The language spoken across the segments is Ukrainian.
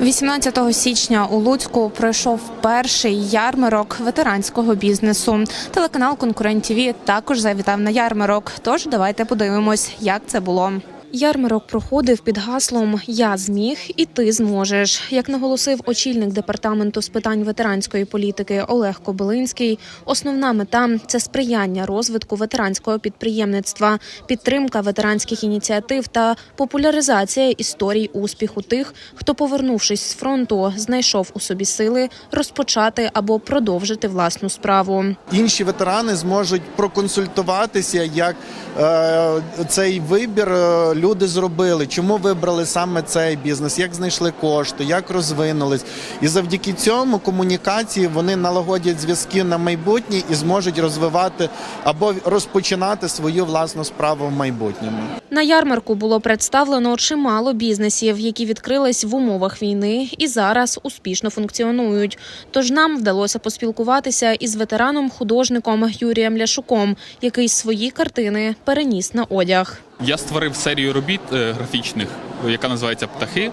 18 січня у Луцьку пройшов перший ярмарок ветеранського бізнесу. Телеканал Конкурент ТВ також завітав на ярмарок. Тож давайте подивимось, як це було. Ярмарок проходив під гаслом Я зміг і ти зможеш. Як наголосив очільник департаменту з питань ветеранської політики Олег Кобилинський, основна мета це сприяння розвитку ветеранського підприємництва, підтримка ветеранських ініціатив та популяризація історій успіху тих, хто, повернувшись з фронту, знайшов у собі сили розпочати або продовжити власну справу. інші ветерани зможуть проконсультуватися, як е, цей вибір е, люди зробили, чому вибрали саме цей бізнес, як знайшли кошти, як розвинулись. І завдяки цьому комунікації вони налагодять зв'язки на майбутнє і зможуть розвивати або розпочинати свою власну справу в майбутньому. На ярмарку було представлено чимало бізнесів, які відкрились в умовах війни і зараз успішно функціонують. Тож нам вдалося поспілкуватися із ветераном-художником Юрієм Ляшуком, який свої картини переніс на одяг. Я створив серію робіт е, графічних, яка називається Птахи,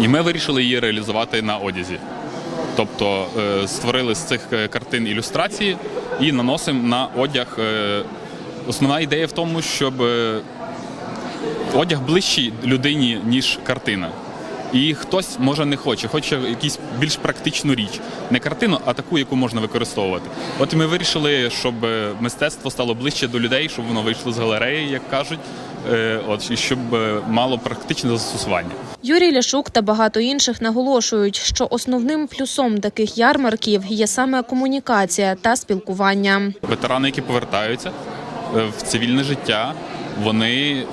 і ми вирішили її реалізувати на одязі. Тобто е, створили з цих е, картин ілюстрації і наносимо на одяг. Основна ідея в тому, щоб одяг ближчий людині, ніж картина. І хтось може не хоче, хоче якусь більш практичну річ, не картину, а таку, яку можна використовувати. От ми вирішили, щоб е, мистецтво стало ближче до людей, щоб воно вийшло з галереї, як кажуть, е, от і щоб е, мало практичне застосування. Юрій Ляшук та багато інших наголошують, що основним плюсом таких ярмарків є саме комунікація та спілкування. Ветерани, які повертаються в цивільне життя, вони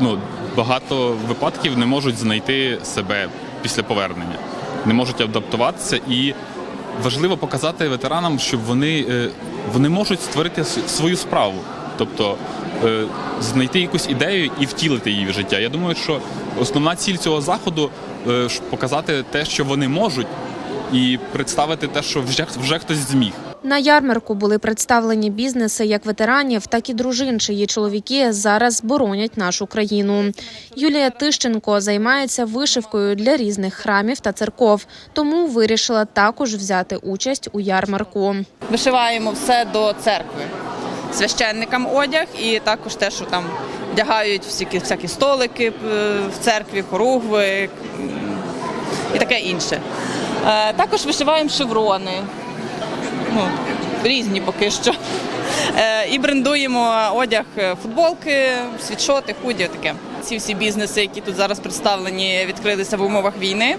ну, багато випадків не можуть знайти себе після повернення, не можуть адаптуватися. І важливо показати ветеранам, щоб вони, е, вони можуть створити свою справу. Тобто е, знайти якусь ідею і втілити її в життя. Я думаю, що основна ціль цього заходу е, показати те, що вони можуть, і представити те, що вже, вже хтось зміг. На ярмарку були представлені бізнеси як ветеранів, так і дружин, чиї чоловіки зараз боронять нашу країну. Юлія Тищенко займається вишивкою для різних храмів та церков, тому вирішила також взяти участь у ярмарку. вишиваємо все до церкви. Священникам одяг і також те, що там вдягають всякі, всякі столики е, в церкві, хоругви і таке інше. Е, Також вишиваємо шеврони. Ну, різні поки що. Е, І брендуємо одяг, е, футболки, світшоти, худі, таке. Ці всі бізнеси, які тут зараз представлені, відкрилися в умовах війни.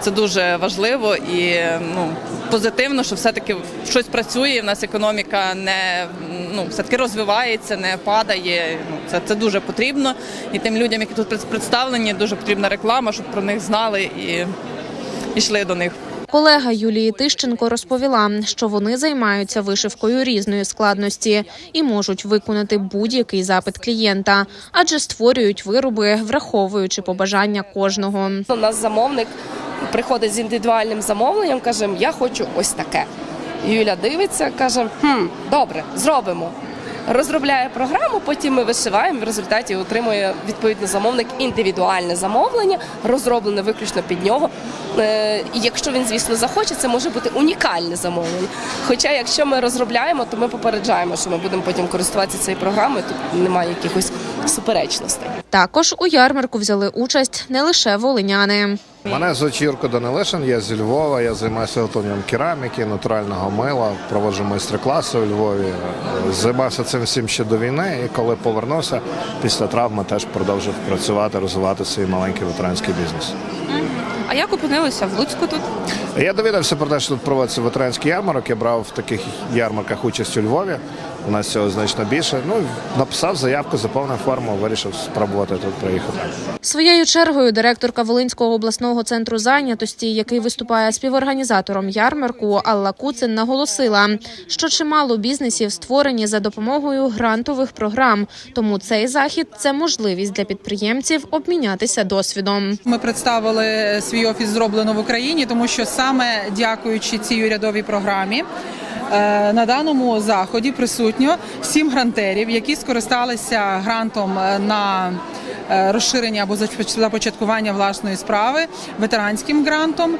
Це дуже важливо і ну, позитивно, що все-таки щось працює. В нас економіка не ну, все-таки розвивається, не падає. Ну, це, це дуже потрібно. І тим людям, які тут представлені, дуже потрібна реклама, щоб про них знали і йшли до них. Колега Юлії Тищенко розповіла, що вони займаються вишивкою різної складності і можуть виконати будь-який запит клієнта, адже створюють вироби, враховуючи побажання кожного. У нас замовник приходить з індивідуальним замовленням, каже, я хочу ось таке. Юля дивиться, каже, хм, добре, зробимо. Розробляє програму, потім ми вишиваємо. В результаті отримує відповідно замовник індивідуальне замовлення, розроблене виключно під нього. Е, І якщо він, звісно, захоче, це може бути унікальне замовлення. Хоча, якщо ми розробляємо, то ми попереджаємо, що ми будемо потім користуватися цією програмою. Тут немає якихось суперечностей. Також у ярмарку взяли участь не лише волиняни. Мене звуть Юрко Данилишин, я зі Львова, я займаюся виготовленням кераміки, натурального мила, проводжу майстер-класи у Львові. Займався цим всім ще до війни, і коли повернувся після травми, теж продовжив працювати, розвивати свій маленький ветеранський бізнес. А як опинилися в Луцьку тут? Я довідався про те, що тут проводиться ветеранський ярмарок. Я брав в таких ярмарках участь у Львові. У нас цього значно більше. Ну написав заявку, заповнив форму, вирішив спробувати тут приїхати. Своєю чергою директорка Волинського обласного центру зайнятості, який виступає співорганізатором ярмарку, Алла Куцин наголосила, що чимало бізнесів створені за допомогою грантових програм. Тому цей захід це можливість для підприємців обмінятися досвідом. Ми представили свій офіс зроблено в Україні, тому що саме дякуючи цій урядовій програмі. Е, На даному заході присутньо сім грантерів, які скористалися грантом е, на е, розширення або започаткування власної справи ветеранським грантом.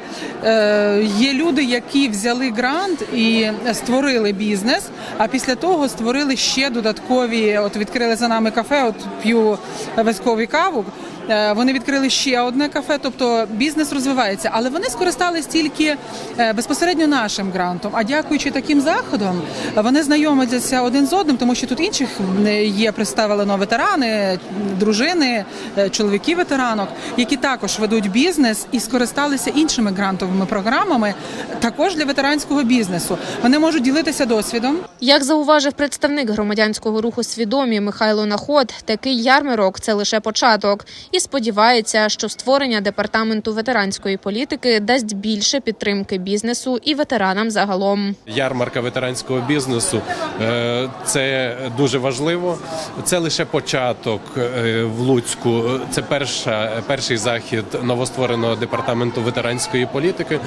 Є люди, які взяли грант і створили бізнес, а після того створили ще додаткові. От відкрили за нами кафе, от п'ю військовий каву. Е, Вони відкрили ще одне кафе, тобто бізнес розвивається, але вони скористались тільки е, безпосередньо нашим грантом. А дякуючи таким заходам, вони знайомляться один з одним, тому що тут інших е, є представлено ветерани, дружини, чоловіки ветеранок, які також ведуть бізнес і скористалися іншими грантовими програмами, також для ветеранського бізнесу. Вони можуть ділитися досвідом. Як зауважив представник громадянського руху свідомі Михайло Наход, такий ярмарок це лише початок, і сподівається, що створення департаменту ветеранської політики дасть більше підтримки бізнесу і ветеранам загалом. ярмарка ветеранського бізнесу. Е, Це дуже важливо. Це лише початок е, в Луцьку. Це перша, перший захід новоствореного департаменту ветеранської політики.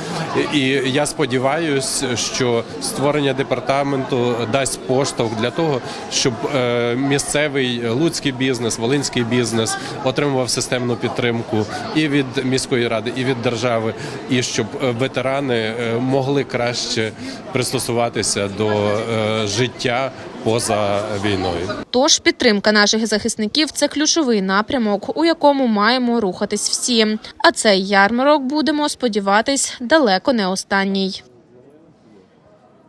І я сподіваюся, що створення департаменту дасть поштовх для того, щоб е, місцевий луцький бізнес, волинський бізнес отримував системну підтримку і від міської ради, і від держави, і щоб е, ветерани е, могли краще пристосуватися до е, життя поза війною. Тож підтримка наших захисників це ключовий напрямок, у якому маємо рухатись всі. А цей ярмарок будемо сподіватись далеко не останній.